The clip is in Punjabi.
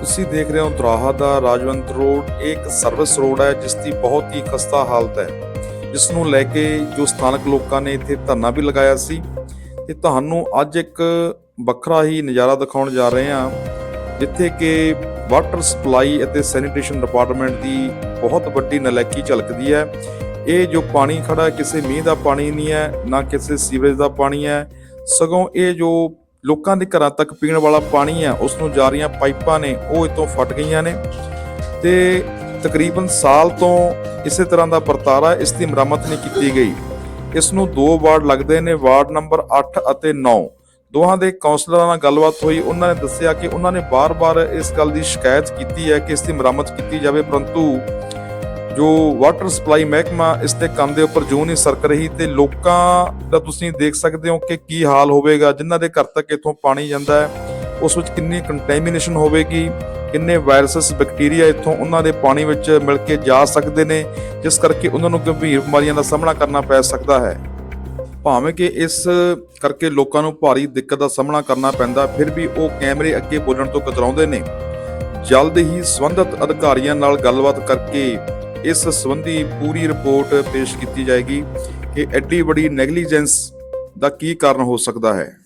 ਤੁਸੀਂ ਦੇਖ ਰਹੇ ਹੋ ਦਰਾਹਾ ਦਾ ਰਾਜਵੰਤ ਰੋਡ, ਇਹ ਇੱਕ ਸਰਵਿਸ ਰੋਡ ਹੈ, ਜਿਸ ਦੀ ਬਹੁਤ ਹੀ ਖਸਤਾ ਹਾਲਤ ਹੈ। ਜਿਸ ਨੂੰ ਲੈ ਕੇ ਜੋ ਸਥਾਨਕ ਲੋਕਾਂ ਨੇ ਇੱਥੇ ਧਰਨਾ ਵੀ ਲਗਾਇਆ ਸੀ, ਤੇ ਤੁਹਾਨੂੰ ਅੱਜ ਇੱਕ ਵੱਖਰਾ ਹੀ ਨਜ਼ਾਰਾ ਦਿਖਾਉਣ ਜਾ ਰਹੇ ਹਾਂ, ਜਿੱਥੇ ਕਿ ਵਾਟਰ ਸਪਲਾਈ ਅਤੇ ਸੈਨੀਟੇਸ਼ਨ ਡਿਪਾਰਟਮੈਂਟ ਦੀ ਬਹੁਤ ਵੱਡੀ ਨਲੈਕੀ ਝਲਕਦੀ ਹੈ। ਇਹ ਜੋ ਪਾਣੀ ਖੜਾ ਕਿਸੇ ਮੀਂਹ ਦਾ ਪਾਣੀ ਨਹੀਂ ਹੈ, ਨਾ ਕਿਸੇ ਸੀਵਰੇਜ ਦਾ ਪਾਣੀ ਹੈ, ਸਗੋਂ ਇਹ ਜੋ ਲੋਕਾਂ ਦੇ ਘਰਾਂ ਤੱਕ ਪੀਣ ਵਾਲਾ ਪਾਣੀ ਹੈ ਉਸ ਨੂੰ ਜਾ ਰਹੀਆਂ ਪਾਈਪਾਂ ਨੇ, ਉਹ ਇਤੋਂ ਫਟ ਗਈਆਂ ਨੇ। ਤੇ ਤਕਰੀਬਨ ਸਾਲ ਤੋਂ ਇਸੇ ਤਰ੍ਹਾਂ ਦਾ ਵਰਤਾਰਾ ਇਸ ਦੀ ਮੁਰੰਮਤ ਨਹੀਂ ਕੀਤੀ ਗਈ। ਇਸ ਨੂੰ ਦੋ ਵਾਰਡ ਲੱਗਦੇ ਨੇ, ਵਾਰਡ ਨੰਬਰ 8 ਅਤੇ 9 ਦੋਹਾਂ ਦੇ ਕਾਉਂਸਲਰਾਂ ਨਾਲ ਗੱਲਬਾਤ ਹੋਈ, ਉਹਨਾਂ ਨੇ ਦੱਸਿਆ ਕਿ ਉਹਨਾਂ ਨੇ ਬਾਰ-ਬਾਰ ਇਸ ਗੱਲ ਦੀ ਸ਼ਿਕਾਇਤ ਕੀਤੀ ਹੈ ਕਿ ਇਸ ਦੀ ਮੁਰੰਮਤ ਕੀਤੀ ਜਾਵੇ, ਪਰੰਤੂ ਜੋ ਵਾਟਰ ਸਪਲਾਈ ਮਹਿਕਮਾ ਇਸ ਦੇ ਕੰਮ ਦੇ ਉੱਪਰ ਜੂ ਨਹੀਂ ਸਰਕ ਰਹੀ ਤੇ ਲੋਕਾਂ ਦਾ ਤੁਸੀਂ ਦੇਖ ਸਕਦੇ ਹੋ ਕਿ ਕੀ ਹਾਲ ਹੋਵੇਗਾ, ਜਿਨ੍ਹਾਂ ਦੇ ਘਰ ਤੱਕ ਇਥੋਂ ਪਾਣੀ ਜਾਂਦਾ ਹੈ, ਉਸ ਵਿੱਚ ਕਿੰਨੀ ਕੰਟੈਮੀਨੇਸ਼ਨ ਹੋਵੇਗੀ, ਕਿੰਨੇ ਵਾਇਰਸਸ ਬੈਕਟੀਰੀਆ ਇਥੋਂ ਉਹਨਾਂ ਦੇ ਪਾਣੀ ਵਿੱਚ ਮਿਲ ਕੇ ਜਾ ਸਕਦੇ ਨੇ, ਜਿਸ ਕਰਕੇ ਉਹਨਾਂ ਨੂੰ ਗੰਭੀਰ ਬਿਮਾਰੀਆਂ ਦਾ ਸਾਹਮਣਾ ਕਰਨਾ ਪੈ ਸਕਦਾ ਹੈ। ਭਾਵੇਂ ਕਿ ਇਸ ਕਰਕੇ ਲੋਕਾਂ ਨੂੰ ਭਾਰੀ ਦਿੱਕਤ ਦਾ ਸਾਹਮਣਾ ਕਰਨਾ ਪੈਂਦਾ, ਫਿਰ ਵੀ ਉਹ ਕੈਮਰੇ ਅੱਗੇ ਬੋਲਣ ਤੋਂ ਕਤਰਾਉਂਦੇ ਨੇ। ਜਲਦ ਹੀ ਸੰਬੰਧਿਤ ਅਧਿਕਾਰੀਆਂ ਨਾਲ ਗੱਲਬਾਤ ਕਰਕੇ ਇਸ ਸੰਬੰਧੀ ਪੂਰੀ ਰਿਪੋਰਟ ਪੇਸ਼ ਕੀਤੀ ਜਾਏਗੀ ਕਿ ਐਡੀ ਵੱਡੀ ਨੈਗਲੀਜੈਂਸ ਦਾ ਕੀ ਕਾਰਨ ਹੋ ਸਕਦਾ ਹੈ?